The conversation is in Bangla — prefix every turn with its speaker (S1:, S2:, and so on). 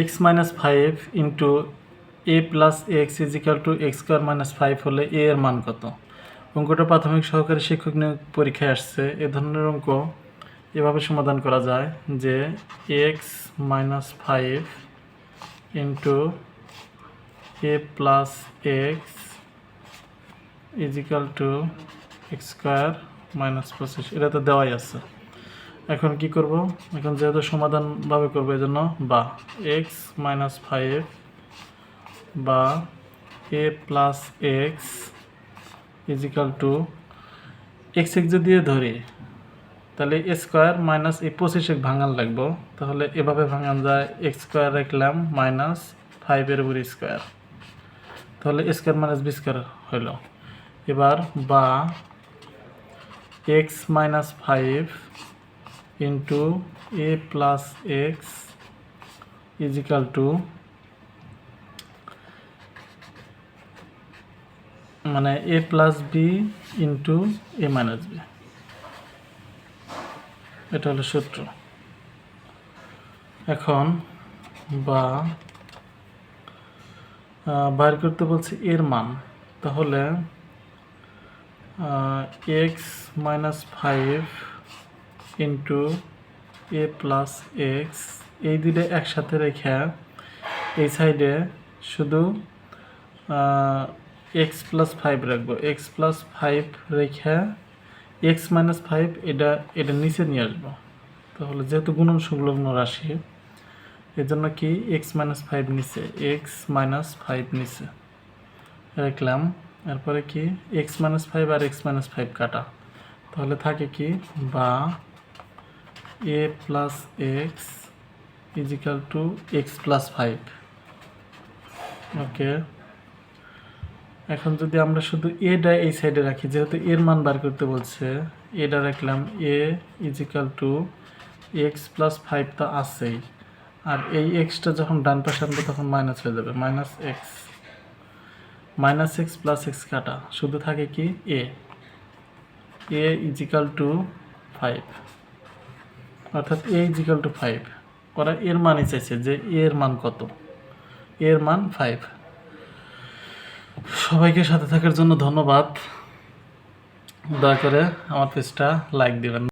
S1: X minus five into a plus x is equal to x square minus five হলে এ এর মান কত? অঙ্কটা প্রাথমিক সহকারী শিক্ষক নিয়োগ পরীক্ষায় আসছে। এ ধরনের অঙ্ক এভাবে সমাধান করা যায় যে x minus five into a plus x is equal to x square minus পঁচিশ এটা তো দেওয়াই আছে। এখন কি করব? এখন যেহেতু সমাধানভাবে করব এই জন্য বা এক্স মাইনাস ফাইভ বা a plus x is equal to x x যদি ধরি, তাহলে এ স্কোয়ার মাইনাস এই পঁচিশে ভাঙান লাগবো। তাহলে এভাবে ভাঙান যায় এক্স স্কোয়ার রাখলাম মাইনাস ফাইভের উপর স্কোয়ার তাহলে a square minus b square হইল। এবার বা x minus five into a plus x is equal to মানে a plus b into a minus b এটা হলো সূত্র। এখন বা বাইর করতে বলছে এর মান। তাহলে x minus five into a plus x এই দুটো একসাথে রেখে এই সাইডে শুধু এক্স প্লাস ফাইভ রাখব। এক্স প্লাস ফাইভ রেখে এক্স মাইনাস ফাইভ এটা এটা নিচে নিয়ে আসব। তাহলে যেহেতু গুণন সংলগ্ন রাশি এর জন্য কি এক্স মাইনাস ফাইভ নিচে এক্স মাইনাস ফাইভ নিচে রাখলাম। এরপরে কি এক্স মাইনাস ফাইভ আর এক্স মাইনাস ফাইভ কাটা। তাহলে থাকে কি, বা a plus x is equal to x plus five okay এখন যদি আমরা শুধু এডা এই সাইডে রাখি, যেহেতু এর মান বার করতে বলছে এডা রাখলাম a is equal to x plus five তো আছেই। আর এই এক্সটা যখন ডান পাশে আনব তখন মাইনাস হয়ে যাবে minus x minus x plus x কাটা, শুধু থাকে কি a a is equal to five অর্থাৎ এ ইজিক্যাল টু ফাইভ ওরা এর মানই চাইছে যে এর মান কত? এর মান ফাইভ সবাইকে সাথে থাকার জন্য ধন্যবাদ। দয়া করে আমার পেজটা লাইক দিবেন।